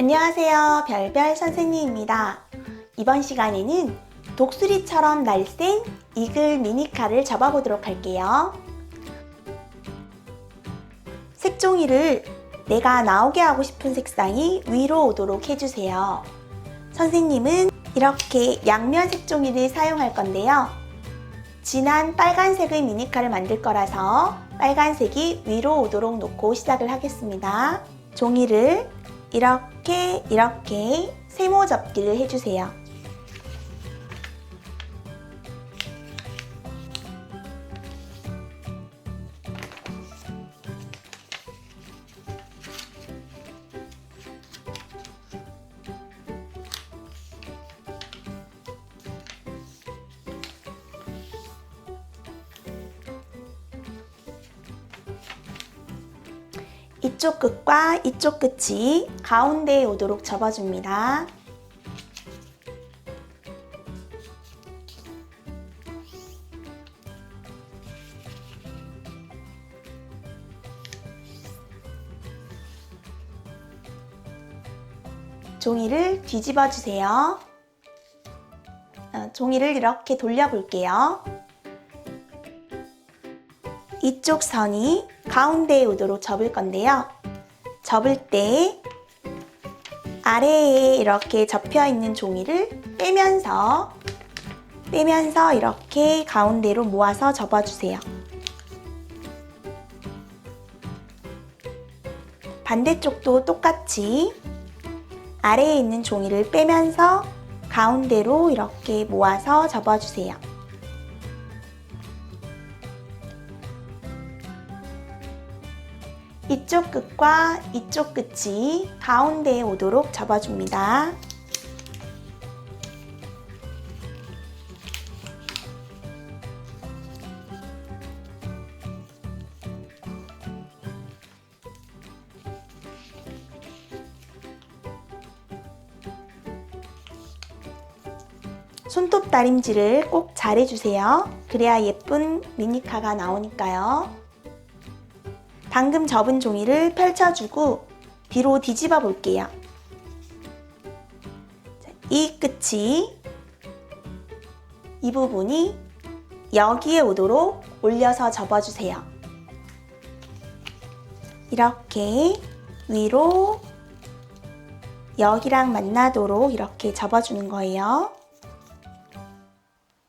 안녕하세요. 별별 선생님입니다. 이번 시간에는 독수리처럼 날쌘 이글 미니카를 접어보도록 할게요. 색종이를 내가 나오게 하고 싶은 색상이 위로 오도록 해주세요. 선생님은 이렇게 양면 색종이를 사용할 건데요. 진한 빨간색의 미니카를 만들 거라서 빨간색이 위로 오도록 놓고 시작을 하겠습니다. 종이를 이렇게 이렇게 세모 접기를 해주세요. 이쪽 끝과 이쪽 끝이 가운데에 오도록 접어줍니다. 종이를 뒤집어 주세요. 어, 종이를 이렇게 돌려볼게요. 이쪽 선이 가운데에 오도록 접을 건데요. 접을 때 아래에 이렇게 접혀 있는 종이를 빼면서 빼면서 이렇게 가운데로 모아서 접어주세요. 반대쪽도 똑같이 아래에 있는 종이를 빼면서 가운데로 이렇게 모아서 접어주세요. 이쪽 끝과 이쪽 끝이 가운데에 오도록 접어줍니다. 손톱 다림질을 꼭 잘해주세요. 그래야 예쁜 미니카가 나오니까요. 방금 접은 종이를 펼쳐주고 뒤로 뒤집어 볼게요. 이 끝이 이 부분이 여기에 오도록 올려서 접어주세요. 이렇게 위로 여기랑 만나도록 이렇게 접어주는 거예요.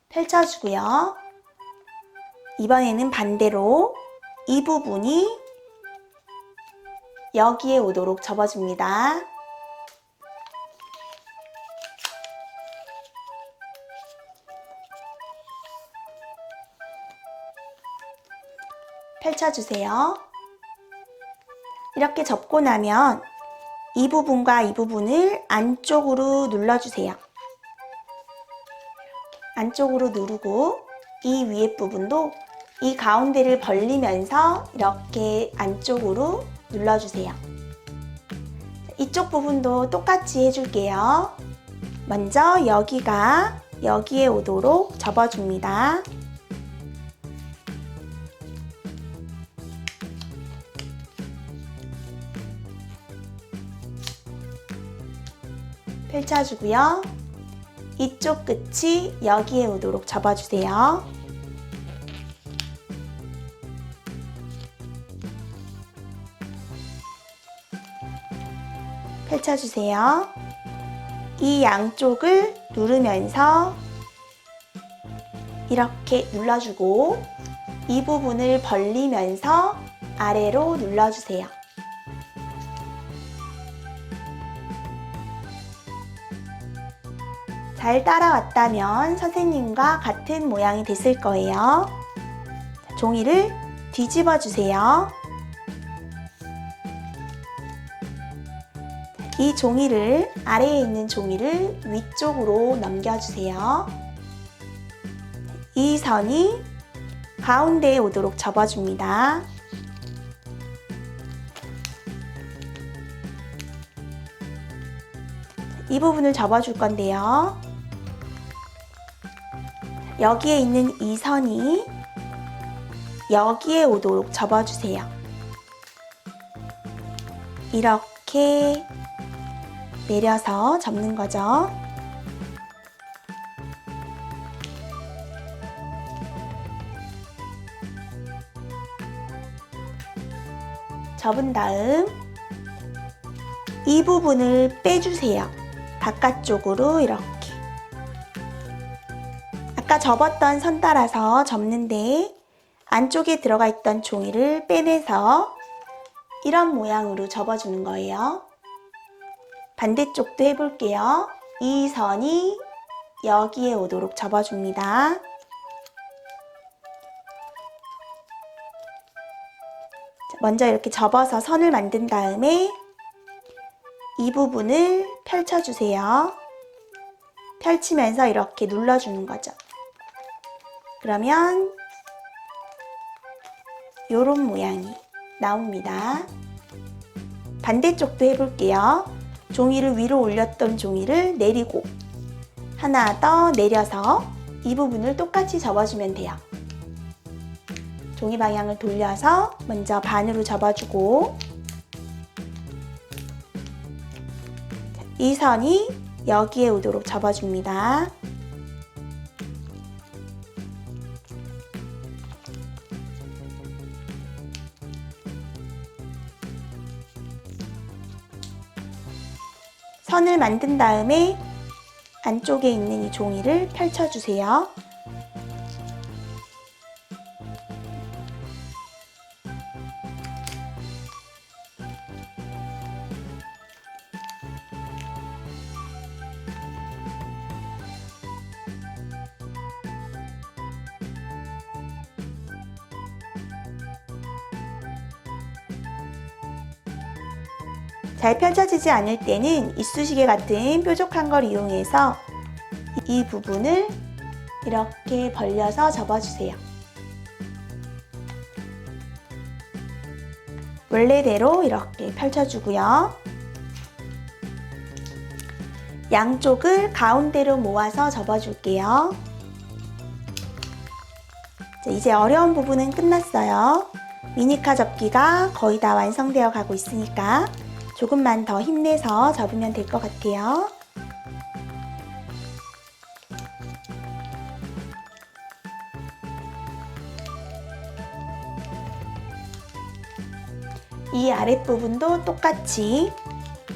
펼쳐주고요. 이번에는 반대로 이 부분이 여기에 오도록 접어줍니다. 펼쳐주세요. 이렇게 접고 나면 이 부분과 이 부분을 안쪽으로 눌러주세요. 안쪽으로 누르고 이 위에 부분도 이 가운데를 벌리면서 이렇게 안쪽으로 눌러주세요. 이쪽 부분도 똑같이 해줄게요. 먼저 여기가 여기에 오도록 접어줍니다. 펼쳐주고요. 이쪽 끝이 여기에 오도록 접어주세요. 펼쳐주세요. 이 양쪽을 누르면서 이렇게 눌러주고 이 부분을 벌리면서 아래로 눌러주세요. 잘 따라왔다면 선생님과 같은 모양이 됐을 거예요. 종이를 뒤집어 주세요. 이 종이를 아래에 있는 종이를 위쪽으로 넘겨주세요. 이 선이 가운데에 오도록 접어줍니다. 이 부분을 접어줄 건데요. 여기에 있는 이 선이 여기에 오도록 접어주세요. 이렇게 내려서 접는 거죠. 접은 다음 이 부분을 빼주세요. 바깥쪽으로 이렇게. 아까 접었던 선 따라서 접는데 안쪽에 들어가 있던 종이를 빼내서 이런 모양으로 접어주는 거예요. 반대쪽도 해볼게요. 이 선이 여기에 오도록 접어줍니다. 자, 먼저 이렇게 접어서 선을 만든 다음에 이 부분을 펼쳐주세요. 펼치면서 이렇게 눌러주는 거죠. 그러면 이런 모양이 나옵니다. 반대쪽도 해볼게요. 종이를 위로 올렸던 종이를 내리고 하나 더 내려서 이 부분을 똑같이 접어주면 돼요. 종이 방향을 돌려서 먼저 반으로 접어주고 이 선이 여기에 오도록 접어줍니다. 선을 만든 다음에 안쪽에 있는 이 종이를 펼쳐주세요. 잘 펼쳐지지 않을 때는 이쑤시개 같은 뾰족한 걸 이용해서 이 부분을 이렇게 벌려서 접어주세요. 원래대로 이렇게 펼쳐주고요. 양쪽을 가운데로 모아서 접어줄게요. 자, 이제 어려운 부분은 끝났어요. 미니카 접기가 거의 다 완성되어 가고 있으니까 조금만 더 힘내서 접으면 될 것 같아요. 이 아랫부분도 똑같이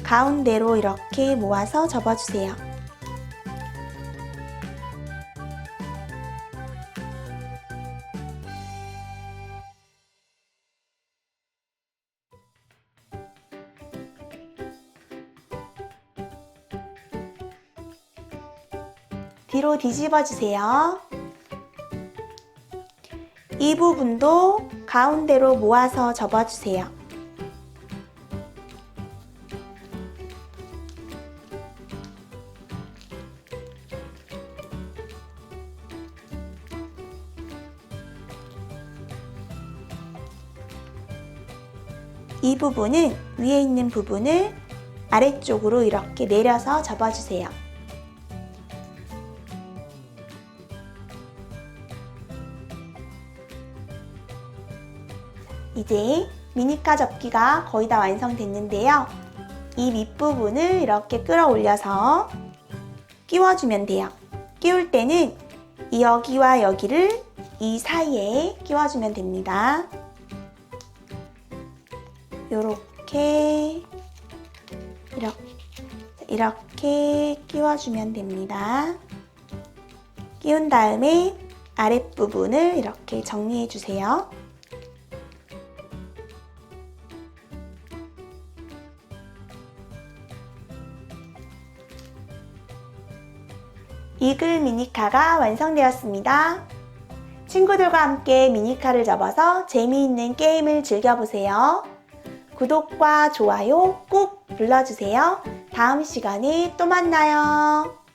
가운데로 이렇게 모아서 접어주세요. 뒤로 뒤집어 주세요. 이 부분도 가운데로 모아서 접어 주세요. 이 부분은 위에 있는 부분을 아래쪽으로 이렇게 내려서 접어주세요. 이제 미니카 접기가 거의 다 완성됐는데요. 이 밑부분을 이렇게 끌어올려서 끼워주면 돼요. 끼울 때는 이 여기와 여기를 이 사이에 끼워주면 됩니다. 요렇게 이렇게 이렇게 끼워주면 됩니다. 끼운 다음에 아랫부분을 이렇게 정리해 주세요. 이글 미니카가 완성되었습니다. 친구들과 함께 미니카를 접어서 재미있는 게임을 즐겨보세요. 구독과 좋아요 꾹 눌러주세요. 다음 시간에 또 만나요.